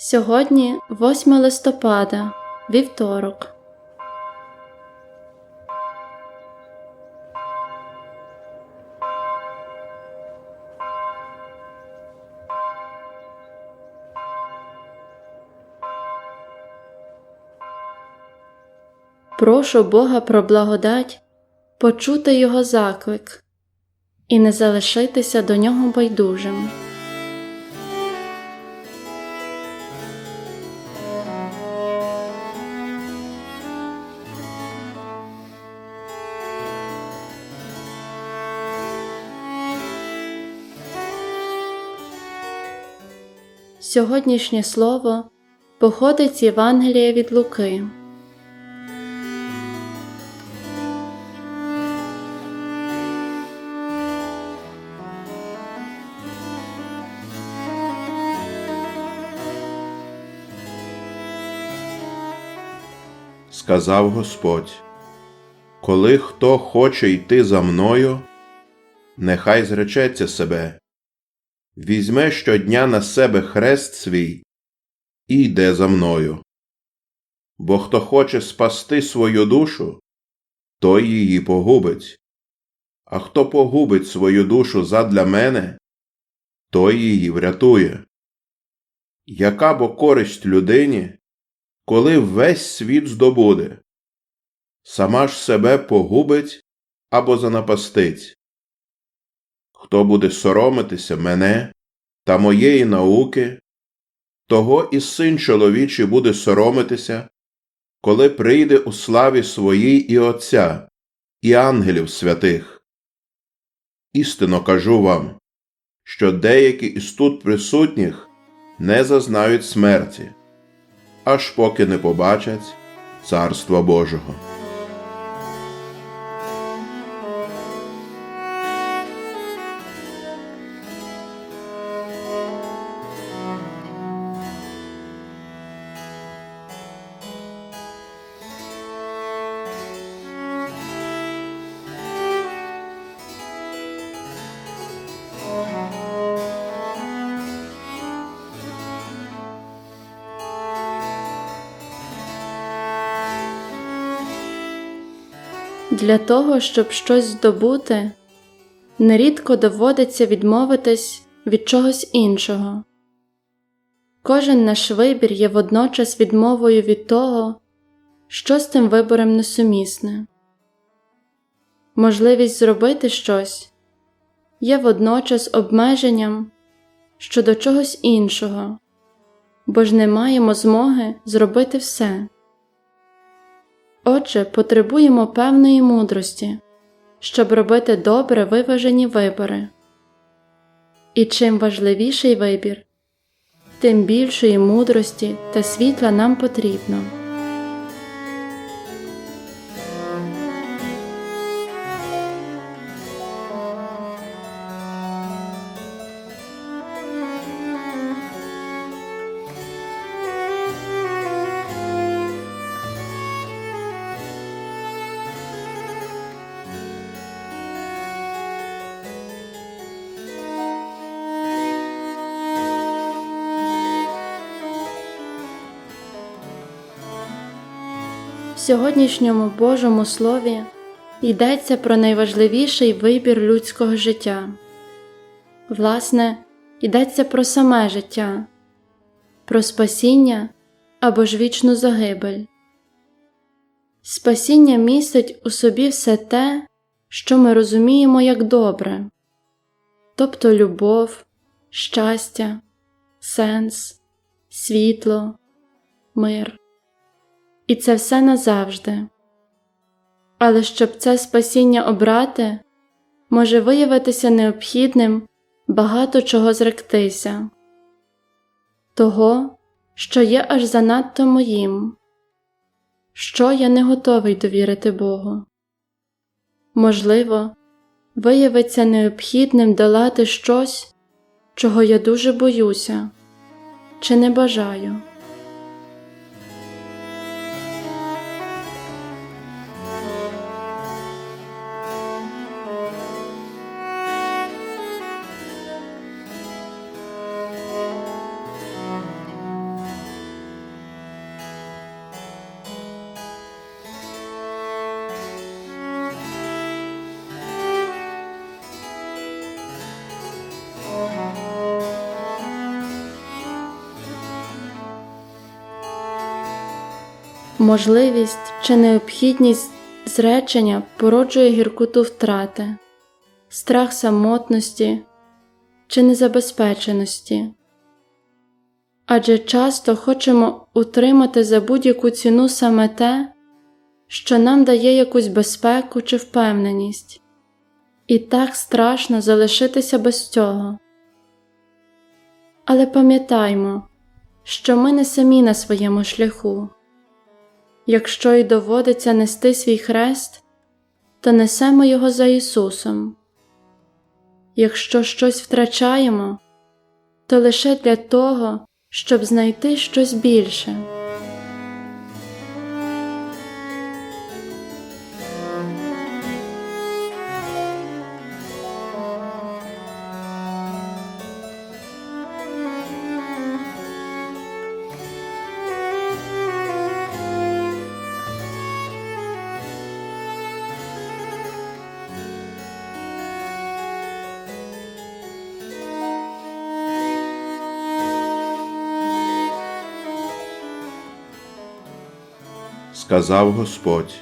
Сьогодні 8 листопада, вівторок. Прошу Бога про благодать почути Його заклик і не залишитися до нього байдужим. Сьогоднішнє слово походить з Євангелія від Луки. сказав Господь, коли хто хоче йти за мною, нехай зречеться себе, візьме щодня на себе хрест свій і йде за мною. Бо хто хоче спасти свою душу, той її погубить, а хто погубить свою душу задля мене, той її врятує. Яка бо користь людині, коли весь світ здобуде, сама ж себе погубить або занапастить. Хто буде соромитися мене та моєї науки, того і син чоловічий буде соромитися, коли прийде у славі своїй і Отця, і ангелів святих. Істинно кажу вам, що деякі із тут присутніх не зазнають смерті аж поки не побачать Царства Божого. Для того, щоб щось здобути, нерідко доводиться відмовитись від чогось іншого. Кожен наш вибір є водночас відмовою від того, що з тим вибором несумісне. Можливість зробити щось є водночас обмеженням щодо чогось іншого, бо ж не маємо змоги зробити все. Отже, потребуємо певної мудрості, щоб робити добре виважені вибори. І чим важливіший вибір, тим більшої мудрості та світла нам потрібно. В сьогоднішньому Божому Слові йдеться про найважливіший вибір людського життя. Власне, йдеться про саме життя, про спасіння або ж вічну загибель. Спасіння містить у собі все те, що ми розуміємо як добре, тобто любов, щастя, сенс, світло, мир і це все назавжди. Але щоб це спасіння обрати, може виявитися необхідним багато чого зректися, того, що є аж занадто моїм, що я не готовий довірити Богу. Можливо, виявиться необхідним долати щось, чого я дуже боюся чи не бажаю. Можливість чи необхідність зречення породжує гіркоту втрати, страх самотності чи незабезпеченості. Адже часто хочемо утримати за будь-яку ціну саме те, що нам дає якусь безпеку чи впевненість, і так страшно залишитися без цього. Але пам'ятаймо, що ми не самі на своєму шляху. Якщо й доводиться нести свій хрест, то несемо його за Ісусом. Якщо щось втрачаємо, то лише для того, щоб знайти щось більше. Сказав Господь,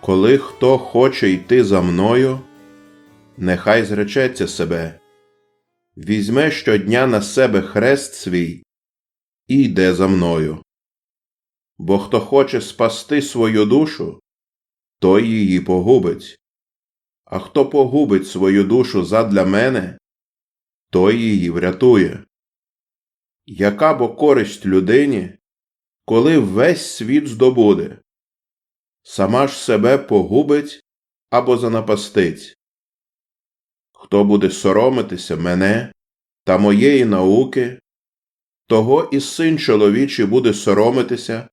коли хто хоче йти за мною, нехай зречеться себе, візьме щодня на себе хрест свій і йде за мною. Бо хто хоче спасти свою душу, той її погубить, а хто погубить свою душу задля мене, той її врятує. Яка бо користь людині, коли весь світ здобуде, сама ж себе погубить або занапастить. Хто буде соромитися мене та моєї науки, того і син чоловічий буде соромитися,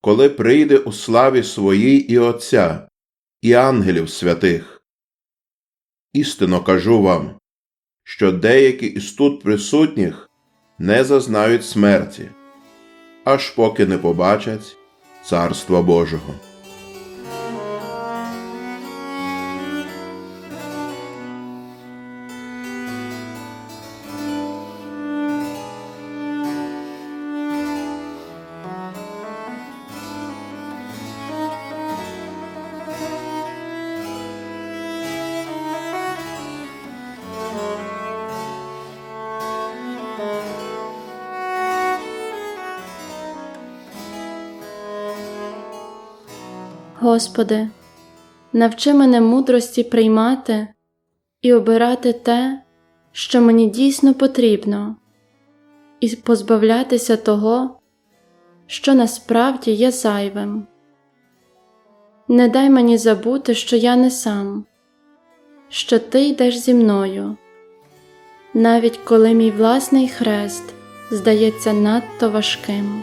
коли прийде у славі своїй і Отця, і ангелів святих. Істинно кажу вам, що деякі із тут присутніх не зазнають смерті аж поки не побачать Царства Божого. Господи, навчи мене мудрості приймати і обирати те, що мені дійсно потрібно, і позбавлятися того, що насправді є зайвим. Не дай мені забути, що я не сам, що ти йдеш зі мною, навіть коли мій власний хрест здається надто важким.